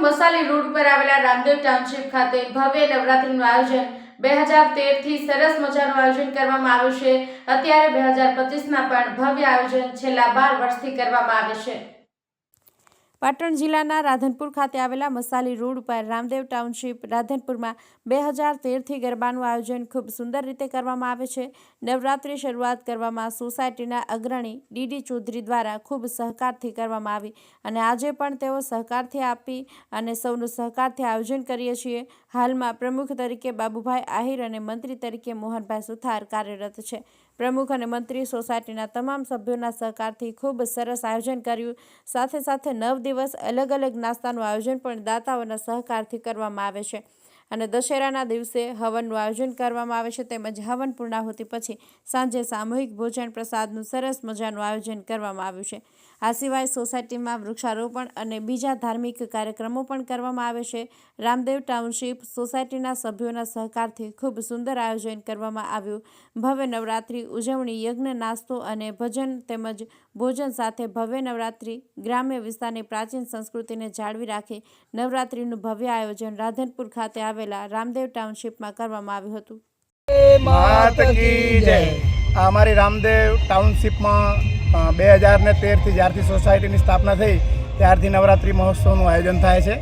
મસાલી road પર આવેલા Ramdev township ખાતે ભવ્ય નવરાત્રીનું આયોજન બે હજાર તેરથી સરસ મજાનું આયોજન કરવામાં આવ્યું છે. અત્યારે બે હજાર પચીસમાં પણ ભવ્ય આયોજન છેલ્લા બાર વર્ષથી કરવામાં આવે છે. પાટણ જિલ્લાના રાધનપુર ખાતે આવેલા મસાલી રોડ ઉપર રામદેવ ટાઉનશીપ રાધનપુરમાં બે હજાર તેરથી ગરબાનું આયોજન ખૂબ સુંદર રીતે કરવામાં આવે છે. નવરાત્રિ શરૂઆત કરવામાં સોસાયટીના અગ્રણી ડીડી ચૌધરી દ્વારા ખૂબ સહકારથી કરવામાં આવી અને આજે પણ તેઓ સહકારથી આપી અને સૌનું સહકારથી આયોજન કરીએ છીએ. હાલમાં પ્રમુખ તરીકે બાબુભાઈ આહિર અને મંત્રી તરીકે મોહનભાઈ સુથાર કાર્યરત છે. પ્રમુખ અને મંત્રી સોસાયટીના તમામ સભ્યોના સહકારથી ખૂબ સરસ આયોજન કર્યું. સાથે સાથે નવ દિવસ અલગ અલગ નાસ્તાનું આયોજન પણ દાતાઓના સહકારથી કરવામાં આવે છે. અને દશેરાના દિવસે હવનનું આયોજન કરવામાં આવે છે. તેમજ હવન પૂર્ણાહુતિ પછી સાંજે સામૂહિક ભોજન પ્રસાદનું સરસ મજાનું આયોજન કરવામાં આવ્યું છે. આ સિવાય સોસાયટીમાં વૃક્ષારોપણ અને બીજા ધાર્મિક કાર્યક્રમો પણ કરવામાં આવે છે. રામદેવ ટાઉનશીપ સોસાયટીના સભ્યોના સહકારથી ખૂબ સુંદર આયોજન કરવામાં આવ્યું. ભવ્ય નવરાત્રિ ઉજવણી, યજ્ઞ, નાસ્તો અને ભજન તેમજ ભોજન સાથે ભવ્ય નવરાત્રિ ગ્રામ્ય વિસ્તારની પ્રાચીન સંસ્કૃતિને જાળવી રાખી નવરાત્રિનું ભવ્ય આયોજન રાધનપુર ખાતે આવેલા રામદેવ ટાઉનશીપમાં કરવામાં આવ્યું હતું. આ અમારી રામદેવ ટાઉનશીપમાં બે હજાર ને તેરથી જ્યારથી સોસાયટીની સ્થાપના થઈ, ત્યારથી નવરાત્રિ મહોત્સવનું આયોજન થાય છે.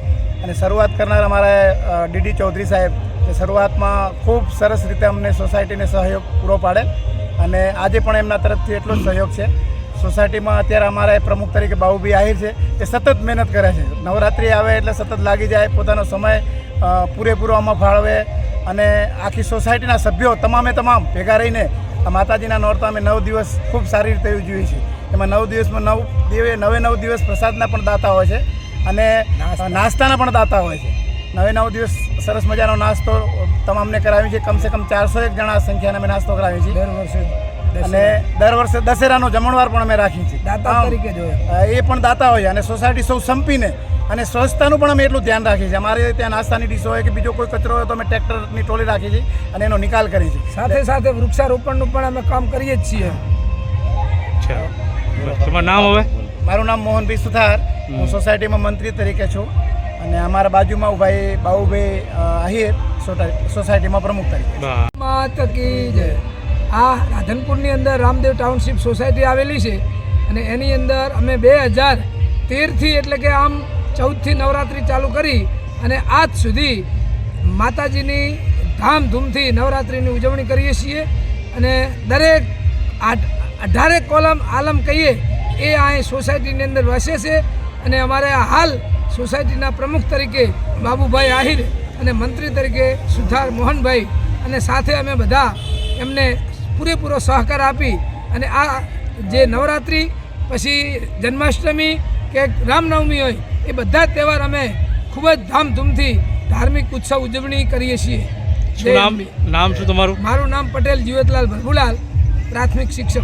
અને શરૂઆત કરનાર અમારા ડીડી ચૌધરી સાહેબ, એ શરૂઆતમાં ખૂબ સરસ રીતે અમને સોસાયટીને સહયોગ પૂરો પાડે અને આજે પણ એમના તરફથી એટલો જ સહયોગ છે. સોસાયટીમાં અત્યારે અમારા પ્રમુખ તરીકે બાબુભાઈ આહિર છે, એ સતત મહેનત કરે છે. નવરાત્રિ આવે એટલે સતત લાગી જાય, પોતાનો સમય પૂરેપૂરો આમાં ફાળવે. અને આખી સોસાયટીના સભ્યો, તમામે તમામ ભેગા રહીને માતાજીના નોરતા અમે નવ દિવસ ખૂબ સારી રીતે ઉજવીએ છીએ. એમાં નવ દિવસમાં નવ દેવે નવે નવ દિવસ પ્રસાદના પણ દાતા હોય છે અને નાસ્તાના પણ દાતા હોય છે. નવે નવ દિવસ સરસ મજાનો નાસ્તો તમામને કરાવી છે કમસે કમ ચારસો એક જણા સંખ્યાને અમે નાસ્તો કરાવીએ છીએ. દર વર્ષે અને દર વર્ષે દશેરાનો જમણવાર પણ અમે રાખીએ છીએ. દાતા તરીકે જોઈએ. એ પણ દાતા હોય અને સોસાયટી સૌ સંપીને અને સ્વચ્છતાનું પણ અમે એટલું ધ્યાન રાખીએ છીએ. અમારે ત્યાં નાસ્તાની ડીશો હોય કે બીજો કોઈ કચરો હોય તો અમે ટ્રેક્ટરની ટ્રોલી રાખીએ છીએ અને એનો નિકાલ કરીએ છીએ. સાથે સાથે વૃક્ષારોપણનું પણ અમે કામ કરીએ જ છીએ. તમારું નામ હવે? મારું નામ મોહનભાઈ સુથાર. હું સોસાયટીમાં મંત્રી તરીકે છું અને અમારા બાજુમાં ઉભાઈ બાઉભાઈ આહિર સોસાયટીમાં પ્રમુખ તરીકે આ રાધનપુરની અંદર રામદેવ ટાઉનશીપ સોસાયટી આવેલી છે અને એની અંદર અમે બે હજાર તેરથી એટલે કે આમ ચૌદથી નવરાત્રિ ચાલુ કરી અને આજ સુધી માતાજીની ધામધૂમથી નવરાત્રિની ઉજવણી કરીએ છીએ અને દરેક અઢારેક કોલમ આલમ કહીએ એ અહીં સોસાયટીની અંદર વસે છે અને અમારે હાલ સોસાયટીના પ્રમુખ તરીકે બાબુભાઈ આહિર અને મંત્રી તરીકે સુધાર મોહનભાઈ અને સાથે અમે બધા એમને પૂરેપૂરો સહકાર આપી અને આ જે નવરાત્રિ, પછી જન્માષ્ટમી કે રામનવમી હોય એ બધા તહેવાર અમે ખૂબ જ ધામધૂમથી ધાર્મિક ઉત્સવ ઉજવણી કરીએ છીએ. નામ? નામ શું તમારું? મારું નામ પટેલ જીવતલાલ ભરભુલાલ પ્રાથમિક શિક્ષક.